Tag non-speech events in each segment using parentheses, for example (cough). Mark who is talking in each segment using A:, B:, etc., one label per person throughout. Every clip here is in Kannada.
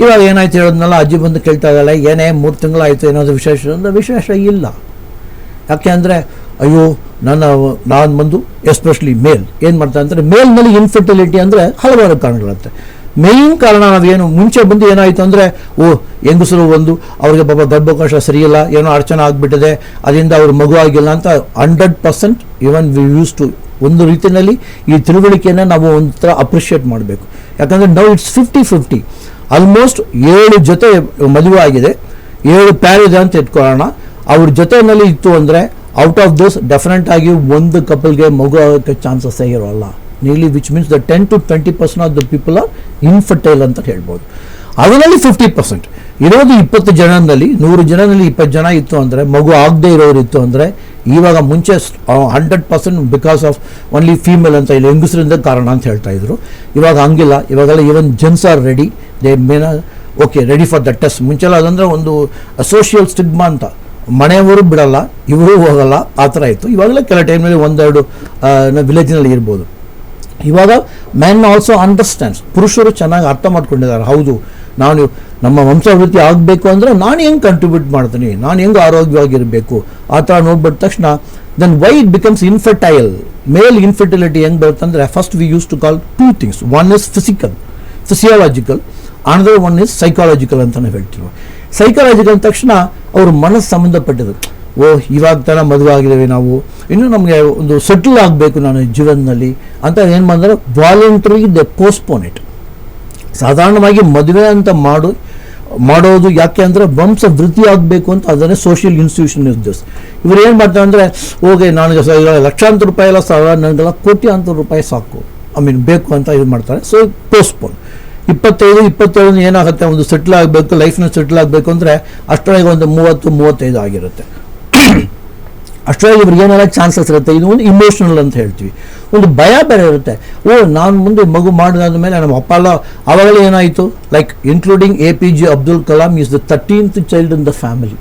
A: ಇವಾಗ ಏನಾಯ್ತು ಹೇಳೋದ್ನಲ್ಲ, ಅಜ್ಜಿ ಬಂದು ಕೇಳ್ತಾ ಇದ್ದಾಳೆ, ಏನೇ ಮೂರು ತಿಂಗಳಾಯಿತು, ಏನಾದರೂ ವಿಶೇಷ ಅಂದರೆ ವಿಶೇಷ ಇಲ್ಲ. ಯಾಕೆ ಅಂದರೆ, ಅಯ್ಯೋ, ನನ್ನ ನಾನು ಬಂದು ಎಸ್ಪೆಷಲಿ ಮೇಲ್ ಏನು ಮಾಡ್ತಾರೆ ಅಂದರೆ ಮೇಲ್ನಲ್ಲಿ ಇನ್ಫರ್ಟಿಲಿಟಿ ಅಂದರೆ ಹಲವಾರು ಕಾರಣಗಳಿರುತ್ತೆ ಮೇಯ್ನ್ ಕಾರಣ ನಾವೇನು, ಮುಂಚೆ ಬಂದು ಏನಾಯಿತು ಅಂದರೆ, ಓ, ಹೆಂಗಸರು ಒಂದು ಅವ್ರಿಗೆ ಪಾಪ ಗರ್ಭಕೋಶ ಸರಿಯಿಲ್ಲ, ಏನೋ ಅರ್ಚನೆ ಆಗಿಬಿಟ್ಟಿದೆ, ಅದರಿಂದ ಅವ್ರ ಮಗು ಆಗಿಲ್ಲ ಅಂತ hundred percent even we use to ಒಂದು ರೀತಿಯಲ್ಲಿ ಈ ತಿಳುವಳಿಕೆಯನ್ನು ನಾವು ಒಂಥರ ಅಪ್ರಿಷಿಯೇಟ್ ಮಾಡಬೇಕು. ಯಾಕಂದರೆ now it's fifty fifty almost ಏಳು ಜೊತೆ ಮದುವೆ ಆಗಿದೆ ಏಳು ಪ್ಯಾರ್ ಇದೆ ಅಂತ ಇಟ್ಕೊಳ್ಳೋಣ. ಅವ್ರ ಜೊತೆಯಲ್ಲಿ ಇತ್ತು ಅಂದರೆ ಔಟ್ ಆಫ್ ದೋಸ್ ಡೆಫಿನೆಟ್ ಆಗಿ ಒಂದು ಕಪಲ್ಗೆ ಮಗು ಆಗೋಕ್ಕೆ ಚಾನ್ಸಸ್ ಇರೋಲ್ಲ. ನೀಲಿ which means the ten to twenty percent of the people are infertile ಅಂತ ಹೇಳ್ಬೋದು. ಅದರಲ್ಲಿ ಫಿಫ್ಟಿ ಪರ್ಸೆಂಟ್ ಇರೋದು ಇಪ್ಪತ್ತು ಜನದಲ್ಲಿ, ನೂರು ಜನದಲ್ಲಿ ಇಪ್ಪತ್ತು ಜನ ಇತ್ತು ಅಂದರೆ, ಮಗು ಆಗದೆ ಇರೋರು ಇತ್ತು ಅಂದರೆ, ಇವಾಗ ಮುಂಚೆ hundred percent because of only female ಅಂತ, ಇಲ್ಲಿ ಹೆಂಗಸರಿಂದ ಕಾರಣ ಅಂತ ಹೇಳ್ತಾ ಇದ್ರು. ಇವಾಗ ಹಂಗಿಲ್ಲ. ಇವಾಗೆಲ್ಲ even gents are ready they ಮೇನ okay ready for that test ಮುಂಚೆಲ್ಲ ಅದಂದ್ರೆ ಒಂದು ಸೋಷಿಯಲ್ ಸ್ಟಿಗ್ಮಾ ಅಂತ. ಮನೆಯವರು ಬಿಡಲ್ಲ, ಇವರು ಹೋಗಲ್ಲ, ಆ ಥರ ಇತ್ತು. ಇವಾಗಲೇ ಕೆಲ ಟೈಮ್ನಲ್ಲಿ ಒಂದೆರಡು ವಿಲೇಜ್ನಲ್ಲಿ ಇರ್ಬೋದು. ಇವಾಗ ಮ್ಯಾನ್ ಆಲ್ಸೋ ಅಂಡರ್ಸ್ಟ್ಯಾಂಡ್ಸ್ ಪುರುಷರು ಚೆನ್ನಾಗಿ ಅರ್ಥ ಮಾಡ್ಕೊಂಡಿದ್ದಾರೆ. ಹೌದು, ನಾನು ನಮ್ಮ ವಂಶವೃತ್ತಿ ಆಗಬೇಕು ಅಂದರೆ ನಾನು ಹೆಂಗೆ ಕಂಟ್ರಿಬ್ಯೂಟ್ ಮಾಡ್ತೀನಿ? ನಾನು ಹೆಂಗೆ ಆರೋಗ್ಯವಾಗಿರಬೇಕು? ಆ ಥರ ನೋಡ್ಬಿಟ್ಟ ತಕ್ಷಣ then why it becomes infertile male infertility ಹೆಂಗೆ ಬರುತ್ತೆ ಅಂದರೆ first we use to call two things one is physical physiological another one is psychological ಅಂತಲೇ ಹೇಳ್ತೀವಿ ಸೈಕಾಲಜಿಕಲ್ ಅಂದ ತಕ್ಷಣ ಅವ್ರ ಮನಸ್ಸು ಸಂಬಂಧಪಟ್ಟಿದ್ದು. ಓ, ಇವಾಗ ಥರ ಮದುವೆ ಆಗಿದ್ದೇವೆ ನಾವು. ಇನ್ನು ನಮಗೆ ಒಂದು ಸೆಟಲ್ ಆಗಬೇಕು ನಾನು ಜೀವನದಲ್ಲಿ. ಅಂತ ಏನು ಮಾಡಿದ್ರೆ ವಾಲಂಟ್ರಿ ದ ಪೋಸ್ಟ್ಪೋನ್ ಇಟ್ ಸಾಧಾರಣವಾಗಿ ಮದುವೆ ಅಂತ ಮಾಡು, ಮಾಡೋದು ಯಾಕೆ ಅಂದರೆ ವಂಶ ವೃದ್ಧಿ ಆಗಬೇಕು ಅಂತ ಅದನ್ನೇ ಸೋಷಿಯಲ್ ಇನ್ಸ್ಟಿಟ್ಯೂಷನ್ ಇಸ್ ದಿಸ್ ಇವ್ರು ಏನು ಮಾಡ್ತಾರೆ ಅಂದರೆ, ಹೋಗಿ ನನಗೆ ಲಕ್ಷಾಂತರ ರೂಪಾಯಿ ಎಲ್ಲ ಸಾವಿರ, ನನಗೆಲ್ಲ ಕೋಟ್ಯಾಂತರ ರೂಪಾಯಿ ಸಾಕು. ಐ ಮೀನ್ ಬೇಕು ಅಂತ ಇದು ಮಾಡ್ತಾರೆ. ಸೊ ಪೋಸ್ಟ್ಪೋನ್ ಇಪ್ಪತ್ತೈದು ಇಪ್ಪತ್ತೇಳು ಏನಾಗುತ್ತೆ? ಒಂದು ಸೆಟ್ಲ್ ಆಗಬೇಕು ಲೈಫ್ನ ಸೆಟ್ಲ್ ಆಗಬೇಕು ಅಂದರೆ ಅಷ್ಟರೊಳಗೆ ಒಂದು ಮೂವತ್ತು, ಮೂವತ್ತೈದು ಆಗಿರುತ್ತೆ. ಅಷ್ಟರೊಳಗೆ ಇವ್ರಿಗೆ ಏನೆಲ್ಲ ಚಾನ್ಸಸ್ ಇರುತ್ತೆ? ಇದು ಒಂದು ಇಮೋಷ್ನಲ್ ಅಂತ ಹೇಳ್ತೀವಿ. ಒಂದು ಭಯ ಬೇರೆ ಇರುತ್ತೆ. ಓ, ನಾನು ಮುಂದೆ ಮಗು ಮಾಡಿದಾದ ಮೇಲೆ ನಮ್ಮ ಅಪ್ಪ ಎಲ್ಲ ಅವಾಗಲೇ ಏನಾಯಿತು? Like including A P J Abdul Kalam is the thirteenth child in the family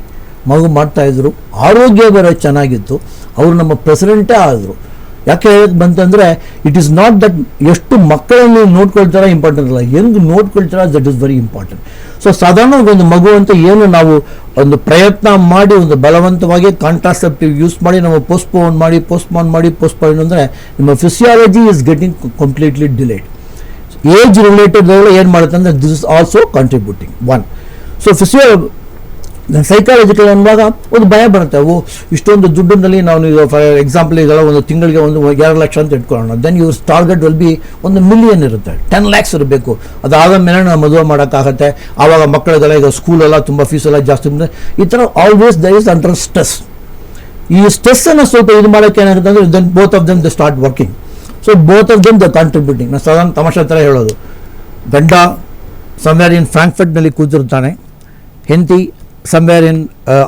A: ಮಗು ಮಾಡ್ತಾಯಿದ್ರು ಆರೋಗ್ಯ ಬೇರೆ ಚೆನ್ನಾಗಿತ್ತು. ಅವರು ನಮ್ಮ ಪ್ರೆಸಿಡೆಂಟೇ ಆದರು. ಯಾಕೆ ಹೇಳಕ್ಕೆ ಬಂತಂದರೆ ಇಟ್ ಈಸ್ ನಾಟ್ ದಟ್ ಎಷ್ಟು ಮಕ್ಕಳನ್ನು ನೋಡ್ಕೊಳ್ತಾರ ಇಂಪಾರ್ಟೆಂಟ್ ಅಲ್ಲ. ಹೆಂಗೆ ನೋಡ್ಕೊಳ್ತಾರ that is very important so ಸಾಧಾರಣ ಒಂದು ಮಗು ಅಂತ ಏನು ನಾವು ಒಂದು ಪ್ರಯತ್ನ ಮಾಡಿ, ಒಂದು ಬಲವಂತವಾಗಿ ಕಾಂಟ್ರಾಸೆಪ್ಟಿವ್ ಯೂಸ್ ಮಾಡಿ, ನಾವು ಪೋಸ್ಟ್ಪೋನ್ ಮಾಡಿ ಪೋಸ್ಟ್ಪೋನ್ ಮಾಡಿ ಪೋಸ್ಟ್ಪೋನ್ ಅಂದರೆ ನಿಮ್ಮ physiology is getting completely delayed age related ಏನು ಮಾಡುತ್ತೆ ಅಂದರೆ this is also contributing one so physio psychological ಅನ್ನುವಾಗ ಒಂದು ಭಯ ಬರುತ್ತೆ. ಓ, ಇಷ್ಟೊಂದು ದುಡ್ಡಿನಲ್ಲಿ ನಾವು ಈಗ ಫಾರ್ ಎಕ್ಸಾಂಪಲ್ ಈಗ ಒಂದು ತಿಂಗಳಿಗೆ ಒಂದು ಎರಡು ಲಕ್ಷ ಅಂತ ಇಟ್ಕೊಳ್ಳೋಣ. Then your target will be ಒಂದು ಮಿಲಿಯನ್ ಇರುತ್ತೆ. ಟೆನ್ ಲ್ಯಾಕ್ಸ್ ಇರಬೇಕು. ಅದಾದ ಮೇಲೆ ನಾವು ಮದುವೆ ಮಾಡೋಕ್ಕಾಗತ್ತೆ. ಆವಾಗ ಮಕ್ಕಳಿಗೆಲ್ಲ ಈಗ ಸ್ಕೂಲೆಲ್ಲ ತುಂಬ ಫೀಸ್ ಎಲ್ಲ ಜಾಸ್ತಿ ಬಂದರೆ ಈ ಥರ always the is under stress ಈ ಸ್ಟ್ರೆಸ್ಸನ್ನು ಸ್ವಲ್ಪ ಇದು ಮಾಡೋಕ್ಕೆ ಏನಾಗುತ್ತೆ ಅಂದರೆ then both of them the start working so both of them the contributing ನಾನು ಸಾಧಾರಣ ತಮಾಷೆ ಥರ ಹೇಳೋದು. ಗಂಡ ಸಮ್ವೇರ್ ಇನ್ ಫ್ರಾಂಕ್ಫರ್ಟ್ನಲ್ಲಿ ಕೂತಿರ್ತಾನೆ. ಹೆಂಡತಿ ಸಮ್ವೇರ್ ಇನ್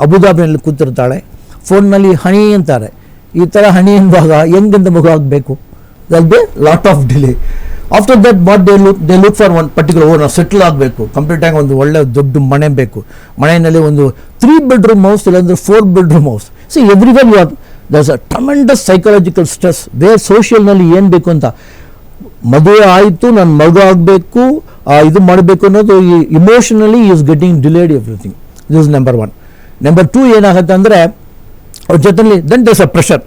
A: ಅಬುದಾಬಿನಲ್ಲಿ ಕೂತಿರ್ತಾಳೆ. ಫೋನ್ನಲ್ಲಿ ಹಣಿ ಅಂತಾರೆ. ಈ ಥರ ಹಣಿ ಎಂಬಾಗ ಹೆಂಗಿಂದ ಮಗು ಆಗಬೇಕು there'll be lot of delay after that but they look they look for one particular ಓ ನಾವು ಸೆಟ್ಲ್ ಆಗಬೇಕು ಕಂಪ್ಲೀಟಾಗಿ ಒಂದು ಒಳ್ಳೆ ದೊಡ್ಡ ಮನೆ ಬೇಕು. ಮನೆಯಲ್ಲಿ ಒಂದು ತ್ರೀ ಬೆಡ್ರೂಮ್ ಹೌಸ್ ಇಲ್ಲಾಂದ್ರೆ four bedroom house see every well you there's a tremendous psychological stress ಬೇರೆ ಸೋಷಿಯಲ್ನಲ್ಲಿ ಏನು ಬೇಕು ಅಂತ? ಮದುವೆ ಆಯಿತು ನಾನು ಮಗು ಆಗಬೇಕು ಇದು ಮಾಡಬೇಕು ಅನ್ನೋದು ಈ emotionally is getting delayed everything this number one number two ಏನಾಗುತ್ತೆ ಅಂದರೆ ಅವ್ರ ಜೊತೆಲಿ ದೆನ್ ದೇಸ್ ಅ ಪ್ರೆಷರ್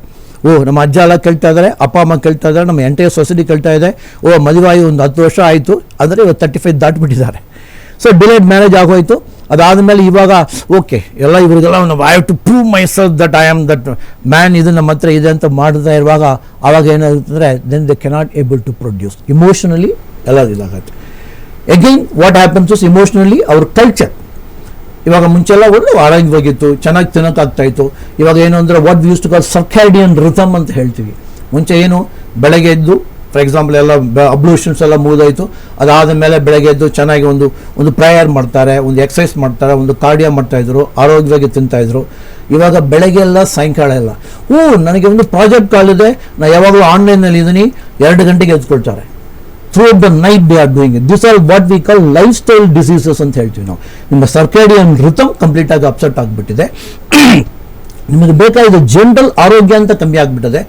A: ಓ, ನಮ್ಮ ಅಜ್ಜ ಎಲ್ಲ ಕೇಳ್ತಾ ಇದ್ದಾರೆ ಅಪ್ಪ, ಅಮ್ಮ ಕೇಳ್ತಾ ಇದ್ದಾರೆ ನಮ್ಮ ಎಂಟೈರ್ ಸೊಸೈಟಿ ಕೇಳ್ತಾ ಇದೆ. ಓ ಮದುವೆ ಆಗಿ ಒಂದು ಹತ್ತು ವರ್ಷ ಆಯಿತು ಅಂದರೆ ಇವತ್ತು ತರ್ಟಿ ಫೈವ್ ದಾಟ್ಬಿಟ್ಟಿದ್ದಾರೆ. ಸೊ ಡಿಲೇಡ್ ಮ್ಯಾರೇಜ್ ಅದಾದ ಅದಾದಮೇಲೆ ಇವಾಗ ಓಕೆ ಎಲ್ಲ ಇವ್ರಿಗೆಲ್ಲ ಒಂದು I have to prove myself that I am that man ಇದು ನಮ್ಮ ಹತ್ರ ಇದೆ ಅಂತ ಮಾಡ್ತಾ ಇರುವಾಗ, ಆವಾಗ ಏನಾಗುತ್ತೆ then they cannot able to produce emotionally ಎಲ್ಲ ಇದಾಗುತ್ತೆ. Again what happens is emotionally ಅವ್ರ ಕಲ್ಚರ್ ಇವಾಗ ಮುಂಚೆಲ್ಲ ಒಳ್ಳೆ ಆರೋಗ್ಯವಾಗಿತ್ತು ಚೆನ್ನಾಗಿ ತಿನ್ನೋಕ್ಕಾಗ್ತಾ ಇತ್ತು. ಇವಾಗ ಏನು ಅಂದರೆ what use to call circadian rhythm ಅಂತ ಹೇಳ್ತೀವಿ. ಮುಂಚೆ ಏನು, ಬೆಳಗ್ಗೆ ಎದ್ದು ಫಾರ್ ಎಕ್ಸಾಂಪಲ್ ಎಲ್ಲ ಅಬ್ಲೂಷನ್ಸ್ ಎಲ್ಲ ಮುಗಿದೋಯ್ತು. ಅದಾದ ಮೇಲೆ ಬೆಳಗ್ಗೆ ಎದ್ದು ಚೆನ್ನಾಗಿ ಒಂದು ಒಂದು ಪ್ರೇಯರ್ ಮಾಡ್ತಾರೆ, ಒಂದು ಎಕ್ಸಸೈಸ್ ಮಾಡ್ತಾರೆ, ಒಂದು ಕಾರ್ಡಿಯೋ ಮಾಡ್ತಾಯಿದ್ರು ಆರೋಗ್ಯವಾಗಿ ತಿಂತಾಯಿದ್ರು ಇವಾಗ ಬೆಳಗ್ಗೆ ಎಲ್ಲ ಸಾಯಂಕಾಲ ಎಲ್ಲ. ಹ್ಞೂ ನನಗೆ ಒಂದು ಪ್ರಾಜೆಕ್ಟ್ ಕಾಲ್ ಇದೆ. ನಾನು ಯಾವಾಗಲೂ ಆನ್ಲೈನಲ್ಲಿ ಇದ್ದೀನಿ ಎರಡು ಗಂಟೆಗೆ ಎದ್ಕೊಳ್ತಾರೆ. Through the night they are doing this are what we call lifestyle diseases ಅಂತ ಹೇಳ್ತೀವಿ ನಾವು. ನಿಮ್ಮ ಸರ್ಕೇಡಿಯನ್ ಋತಮ್ ಕಂಪ್ಲೀಟ್ ಆಗಿ ಅಪ್ಸೆಟ್ ಆಗಿಬಿಟ್ಟಿದೆ. (clears throat) ನಿಮಗೆ ಬೇಕಾದ ಜನರಲ್ ಆರೋಗ್ಯ ಅಂತ ಕಮ್ಮಿ ಆಗಿಬಿಟ್ಟಿದೆ.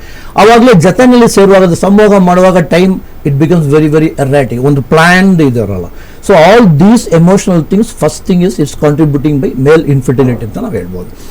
A: ಆವಾಗಲೇ ಜತೆನಲ್ಲಿ ಸೇರುವಾಗ ಸಂಭೋಗ ಮಾಡುವಾಗ time it becomes very very erratic ಒಂದು planned ಇದರಲ್ಲ so all these emotional things first thing is it's contributing by male infertility ಅಂತ ನಾವು ಹೇಳ್ಬೋದು.